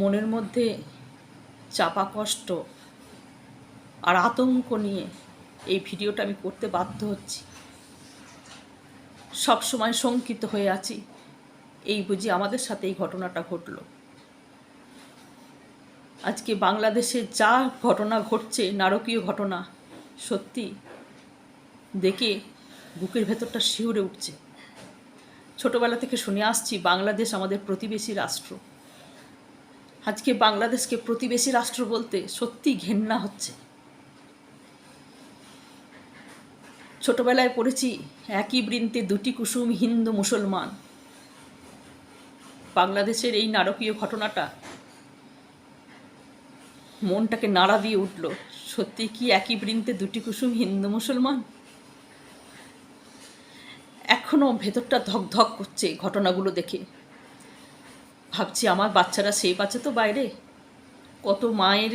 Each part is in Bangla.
মনের মধ্যে চাপা কষ্ট আর আতঙ্ক নিয়ে এই ভিডিওটা আমি করতে বাধ্য হচ্ছি। সব সময় শঙ্কিত হয়ে আছি। এই বুঝি আমাদের সাথে এই ঘটনাটা ঘটলো। আজকে বাংলাদেশে যা ঘটনা ঘটছে, নারকীয় ঘটনা, সত্যি দেখে বুকের ভেতরটা শিউরে উঠছে। ছোটবেলা থেকে শুনে আসছি, বাংলাদেশ আমাদের প্রতিবেশী রাষ্ট্র। আজকে বাংলাদেশকে প্রতিবেশী রাষ্ট্র বলতে সত্যি ঘেন্না হচ্ছে। ছোটবেলায় পড়েছি একই বৃন্তে দুটি কুসুম হিন্দু মুসলমান। বাংলাদেশের এই নারকীয় ঘটনাটা মনটাকে নাড়া দিয়ে উঠল, সত্যি কি একই বৃন্তে দুটি কুসুম হিন্দু মুসলমান? এখনও ভেতরটা ধক ধক করছে ঘটনাগুলো দেখে। ভাবছি আমার বাচ্চারা সেই বাচ্চা তো বাইরে? কত মায়ের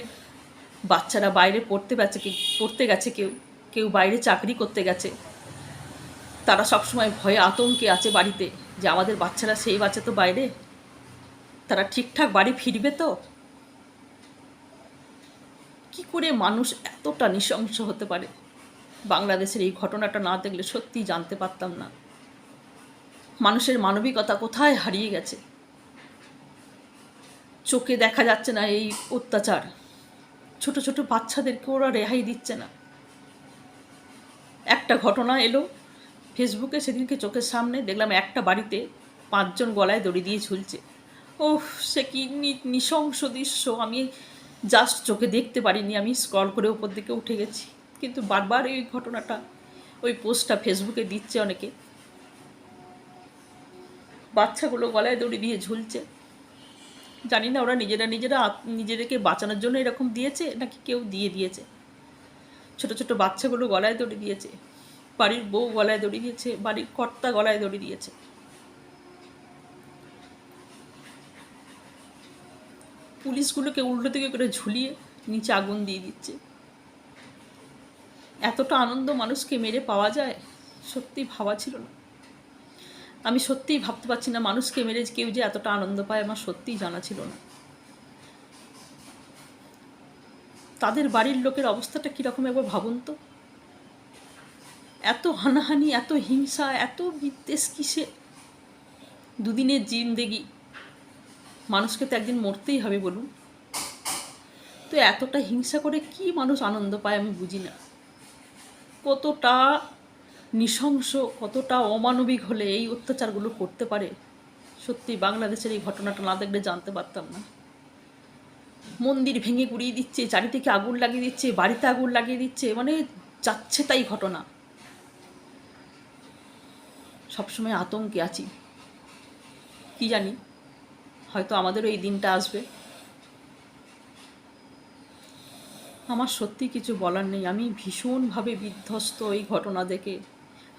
বাচ্চারা বাইরে পড়তে গেছে পড়তে গেছে কেউ কেউ বাইরে চাকরি করতে গেছে। তারা সবসময় ভয়ে আতঙ্কে আছে বাড়িতে যে আমাদের বাচ্চারা সেই বাচ্চা তো বাইরে? তারা ঠিকঠাক বাড়ি ফিরবে তো? কি করে মানুষ এতটা নৃশংস হতে পারে? বাংলাদেশের এই ঘটনাটা না দেখলে সত্যিই জানতে পারতাম না। মানুষের মানবিকতা কোথায় হারিয়ে গেছে? চোখে দেখা যাচ্ছে না এই অত্যাচার। ছোট ছোট বাচ্চাদেরকে ওরা রেহাই দিচ্ছে না। একটা ঘটনা এলো, ফেসবুকে সেদিনকে চোখের সামনে দেখলাম একটা বাড়িতে পাঁচজন গলায় দড়ি দিয়ে ঝুলছে। ওহ সে কি নৃশংস দৃশ্য, আমি জাস্ট চোখে দেখতে পারিনি, আমি স্ক্রল করে ওপর দিকে উঠে গেছি। কিন্তু বারবার এই ঘটনাটা ওই পোস্টটা ফেসবুকে দিচ্ছে অনেকে। বাচ্চাগুলো গলায় দড়ি দিয়ে ঝুলছে। জানি না, ওরা নিজেরা নিজেরা নিজেদেরকে বাঁচানোর জন্য এরকম দিয়েছে নাকি কেউ দিয়ে দিয়েছে? ছোট ছোট বাচ্চাগুলো গলায় দড়ি দিয়েছে, বাড়ির বউ গলায় দড়ি দিয়েছে, বাড়ির কর্তা গলায় দড়ি দিয়েছে। পুলিশগুলোকে উল্টো দিকে করে ঝুলিয়ে নিচে আগুন দিয়ে দিচ্ছে। এতটা আনন্দ মানুষকে মেরে পাওয়া যায়, সত্যি ভাবা ছিল না। আমি সত্যিই ভাবতে পারছি না মানুষকে মেরে কেউ যে এতটা আনন্দ পায়, আমার সত্যিই জানা ছিল না। তাদের বাড়ির লোকের অবস্থাটা কীরকম একবার ভাবুন তো? এত হানাহানি, এত হিংসা, এত বিদ্বেষ কিসে? দুদিনের জিন্দেগি মানুষকে তো একদিন মরতেই হবে বলুন। তো এতটা হিংসা করে কি মানুষ আনন্দ পায় আমি বুঝি না। কতটা নৃশংস কতটা অমানবিক হলে এই অত্যাচারগুলো করতে পারে? সত্যি বাংলাদেশের এই ঘটনাটা না দেখলে জানতে পারতাম না। মন্দির ভেঙে গুড়িয়ে দিচ্ছে, চারিদিকে আগুন লাগিয়ে দিচ্ছে, বাড়িতে আগুন লাগিয়ে দিচ্ছে মানে যাচ্ছে তাই ঘটনা। সবসময় আতঙ্কে আছি। কি জানি, হয়তো আমাদেরও এই দিনটা আসবে। আমার সত্যি কিছু বলার নেই। আমি ভীষণভাবে বিধ্বস্ত এই ঘটনা দেখে।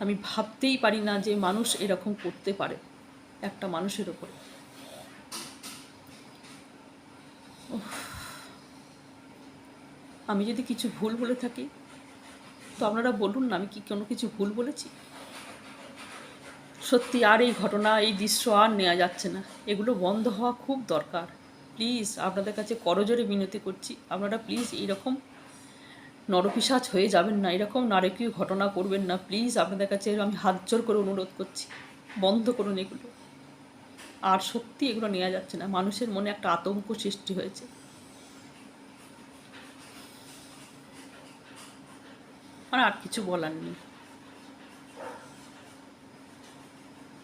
আমি ভাবতেই পারি না যে মানুষ এরকম করতে পারে, একটা মানুষের ওপরে। আমি যদি কিছু ভুল বলে থাকি, তো আপনারা বলুন না আমি কি কোনো কিছু ভুল বলেছি? সত্যি আর এই ঘটনা, এই দৃশ্য আর নেওয়া যাচ্ছে না। এগুলো বন্ধ হওয়া খুব দরকার। প্লিজ আপনাদের কাছে করজোরে বিনতি করছি। আপনারা প্লিজ এইরকম নরপিসাজ হয়ে যাবেন না, এরকম নারকীয় ঘটনা করবেন না প্লিজ আপনাদের কাছে আমি হাত জোর করে অনুরোধ করছি, বন্ধ করুন এগুলো। আর সত্যি এগুলো নেওয়া যাচ্ছে না, মানুষের মনে একটা আতঙ্ক সৃষ্টি হয়েছে। আর আর কিছু বলার নেই।